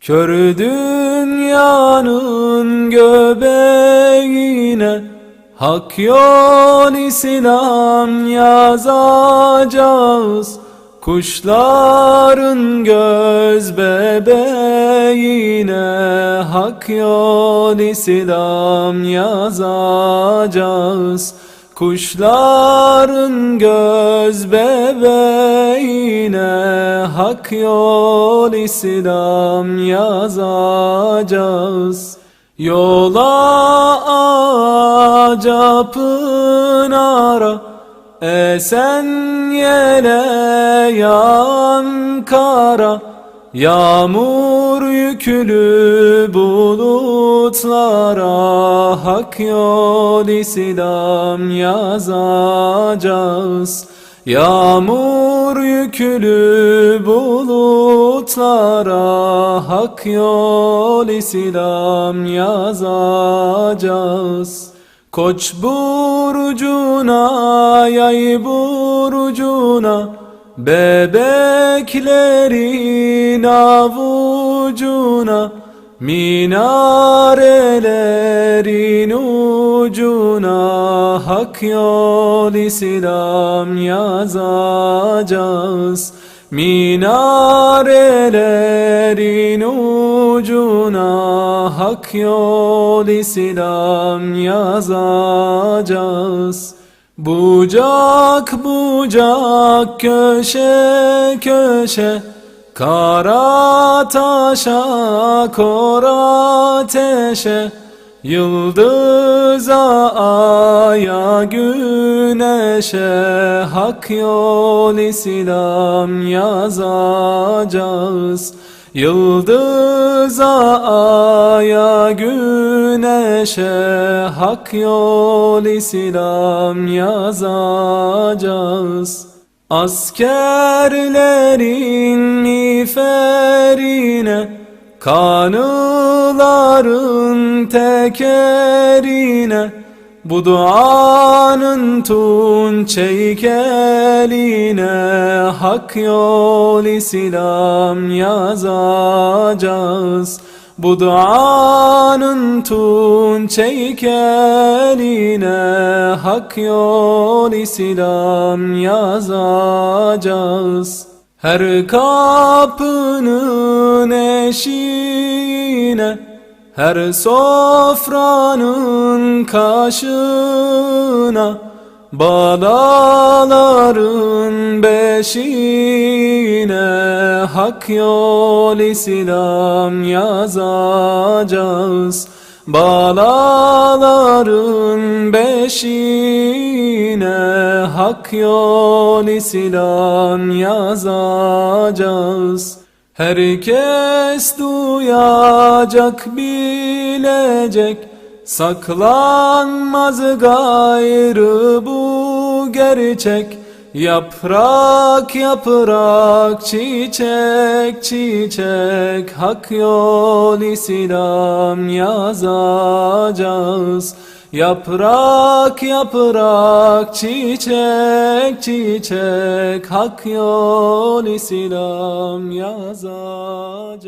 Kör dünyanın göbeğine Hak yol İslam yazacağız. Kuşların göz bebeğine Hak yol İslam yazacağız Kuşların göz bebeğine Hak yol İslam yazacağız. Yola ağaca pınara Esen yele yan kara Yağmur yüklü bulutlara Hak yol İslam yazacağız. Yağmur yüklü bulutlara Hak yol İslam yazacağız. Koç burcuna, yay burcuna Bebeklerin avucuna Minarelerin ucuna Hak yol İslam yazacağız. Minarelerin ucuna Hak yol İslam yazacağız Bucak bucak köşe köşe Kara taşa kor ateşe Yıldıza aya güneşe Hak yol İslam yazacağız Yıldıza aya güneşe Hak yol İslam yazacağız. Askerlerin miğferine Kanıların tekerine Bu duanın tunç heykeline Hak yol İslam yazacağız. Bu duanın tunç heykeline Hak yol İslam yazacağız. Her kapının eşiğine Her sofranın kaşına Balaların beşiğine Hak yol İslam yazacağız. Balaların beşiğine Hak yol İslam yazacağız Herkes duyacak bilecek. Saklanmaz gayrı bu gerçek. Yaprak yaprak çiçek çiçek. Hak yol İslam yazacağız Yaprak yaprak çiçek çiçek Hak yol İslam yazacağız